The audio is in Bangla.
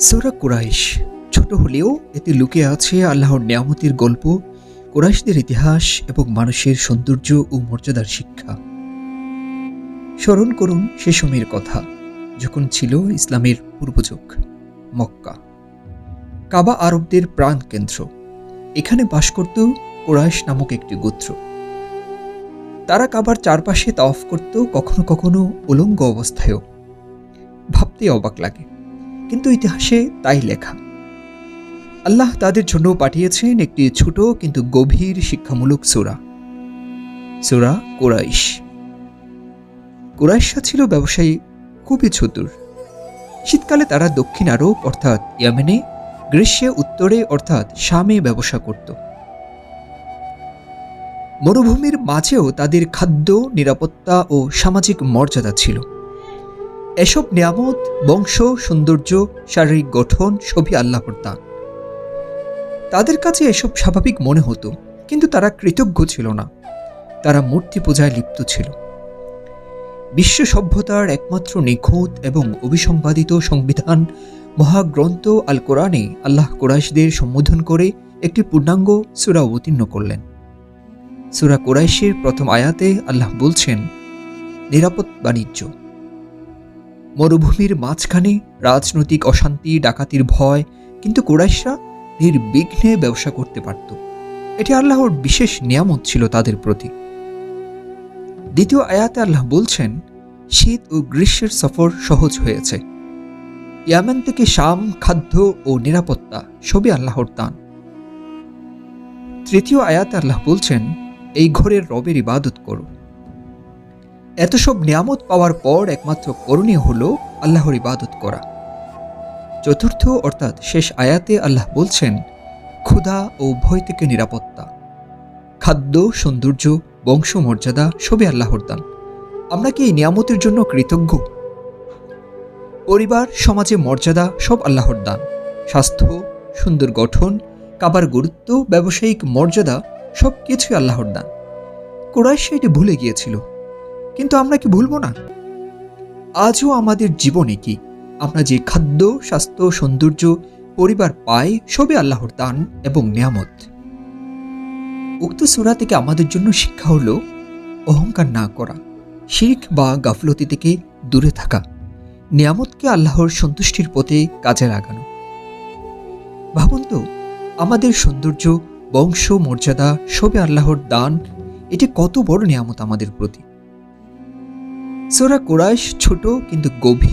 সুরা কুরাইশ। ছোট হলেও এতে লুকে আছে আল্লাহর নিয়ামতের গল্প, কুরাইশদের ইতিহাস এবং মানুষের সৌন্দর্য ও মর্যাদার শিক্ষা। স্মরণ করুন সে সময়ের কথা, যখন ছিল ইসলামের পূর্বযুগ, মক্কা। কাবা আরবদের প্রাণ কেন্দ্র এখানে বাস করত কুরাইশ নামক একটি গোত্র। তারা কাবার চারপাশে তাওয়াফ করত কখনো কখনো উলঙ্গ অবস্থায়ও। ভাবতে অবাক লাগে। কিন্তু ইতিহাসে তাই লেখা। আল্লাহ তাদের জন্য পাঠিয়েছেন একটি ছোট কিন্তু গভীর শিক্ষামূলক সুরা। সুরা কোরাইশ। কোরাইশা ছিল ব্যবসায়ী, খুবই চতুর। শীতকালে তারা দক্ষিণ আরব অর্থাৎ ইয়ামেনে গ্রীষ্মে উত্তরে অর্থাৎ শামে ব্যবসা করত। মরুভূমির মাঝেও তাদের খাদ্য, নিরাপত্তা ও সামাজিক মর্যাদা ছিল। এসব নিয়ামত, বংশ, সৌন্দর্য, শারীরিক গঠন সবই আল্লাহর দান। তাদের কাছে এসব স্বাভাবিক মনে হতো, কিন্তু তারা কৃতজ্ঞ ছিল না। তারা মূর্তি পূজায় লিপ্ত ছিল। বিশ্ব সভ্যতার একমাত্র নিখুঁত এবং অবিসংবাদিত সংবিধান মহাগ্রন্থ আল কোরআনে আল্লাহ কোরাইশদের সম্বোধন করে একটি পূর্ণাঙ্গ সুরা অবতীর্ণ করলেন। সুরা কোরাইশের প্রথম আয়াতে আল্লাহ বলছেন, নিরাপদ বাণিজ্য। মরুভূমির মাঝখানে রাজনৈতিক অশান্তি, ডাকাতির ভয়, কিন্তু কোরাইশরা নির্বিঘ্নে ব্যবসা করতে পারত। এটি আল্লাহর বিশেষ নিয়ামত ছিল তাদের প্রতি। দ্বিতীয় আয়াতে আল্লাহ বলছেন, শীত ও গ্রীষ্মের সফর সহজ হয়েছে। ইয়ামেন থেকে শাম, খাদ্য ও নিরাপত্তা সবই আল্লাহর দান। তৃতীয় আয়াতে আল্লাহ বলছেন, এই ঘরের রবের ইবাদত করো। এত সব নিয়ামত পাওয়ার পর একমাত্র করণীয় হল আল্লাহর ইবাদত করা। চতুর্থ অর্থাৎ শেষ আয়াতে আল্লাহ বলছেন, ক্ষুধা ও ভয় থেকে নিরাপত্তা। খাদ্য, সৌন্দর্য, বংশমর্যাদা সবই আল্লাহর দান। আমরা কি এই নিয়ামতের জন্য কৃতজ্ঞ? পরিবার, সমাজে মর্যাদা সব আল্লাহর দান। স্বাস্থ্য, সুন্দর গঠন কাবার গুরুত্ব, ব্যবসায়িক মর্যাদা সব কিছুই আল্লাহর দান। কোরআশ এটি ভুলে গিয়েছিল। কিন্তু আমরা কি ভুলবো না? আজও আমাদের জীবনে কি আমরা যে খাদ্য, স্বাস্থ্য, সৌন্দর্য, পরিবার পাই, সবই আল্লাহর দান এবং নিয়ামত। উক্ত সুরা থেকে আমাদের জন্য শিক্ষা হলো, অহংকার না করা শিখ বা গাফলতি থেকে দূরে থাকা, নিয়ামতকে আল্লাহর সন্তুষ্টির পথে কাজে লাগানো। ভাবুন তো, আমাদের সৌন্দর্য, বংশ, মর্যাদা সবে আল্লাহর দান, এটি কত বড় নিয়ামত আমাদের প্রতি। সোরা কোরাইশ ছোট কিন্তু গভীর।